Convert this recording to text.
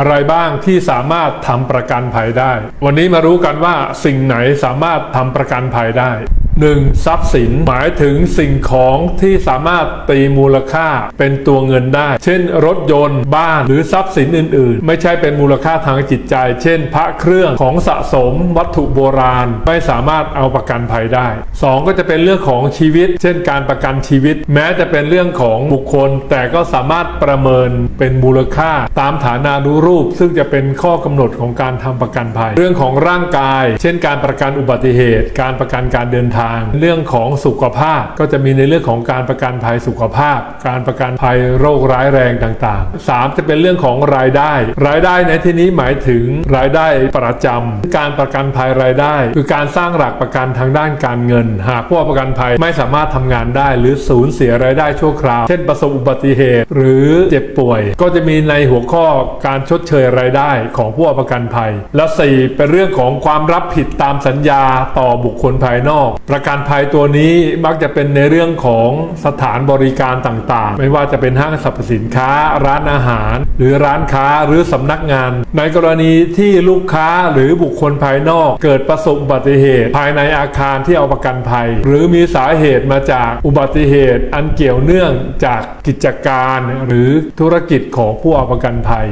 อะไรบ้างที่สามารถทำประกันภัยได้ วันนี้มารู้กันว่าสิ่งไหนสามารถทำประกันภัยได้ 1. ทรัพย์สิน หมายถึงสิ่งของที่สามารถตีมูลค่าเป็นตัวเงินได้ เช่น รถยนต์บ้านหรือทรัพย์สินอื่น ๆ ไม่ใช่เป็นมูลค่าทางจิตใจ เช่น พระเครื่องของสะสมวัตถุโบราณ ไม่สามารถเอาประกันภัยได้ 2. ก็จะเป็นเรื่องของชีวิต เช่น การประกันชีวิต แม้จะเป็นเรื่องของบุคคล แต่ก็สามารถประเมินเป็นมูลค่าตามฐานานุรูป ซึ่งจะเป็นข้อกำหนดของการทำประกันภัย เรื่องของร่างกาย เช่น การประกันอุบัติเหตุ การประกันการเดินทางเรื่องของสุขภาพก็จะมีในเรื่องของการประกันภัยสุขภาพ การประกันภัยโรคร้ายแรงต่างๆ 3. จะเป็นเรื่องของรายได้ รายได้ในที่นี้หมายถึงรายได้ประจำการประกันภัยรายได้ คือการสร้างหลักประกันทางด้านการเงิน หากผู้ประกันภัยไม่สามารถทำงานได้ หรือสูญเสียรายได้ชั่วคราว เช่นประสบอุบัติเหตุ หรือเจ็บป่วย ก็จะมีในหัวข้อการชดเชยรายได้ของผู้ประกันภัย และ 4 เป็นเรื่องของความรับผิดตามสัญญาต่อบุคคลภายนอกประกันภัยตัวนี้มักจะเป็นในเรื่องของสถานบริการต่างๆ ไม่ว่าจะเป็นห้างสรรพสินค้า ร้านอาหาร หรือร้านค้าหรือสำนักงาน ในกรณีที่ลูกค้าหรือบุคคลภายนอก เกิดประสบอุบัติเหตุ ภายในอาคารที่เอาประกันภัย หรือมีสาเหตุมาจากอุบัติเหตุ อันเกี่ยวเนื่องจากกิจการ หรือธุรกิจของผู้เอาประกันภัย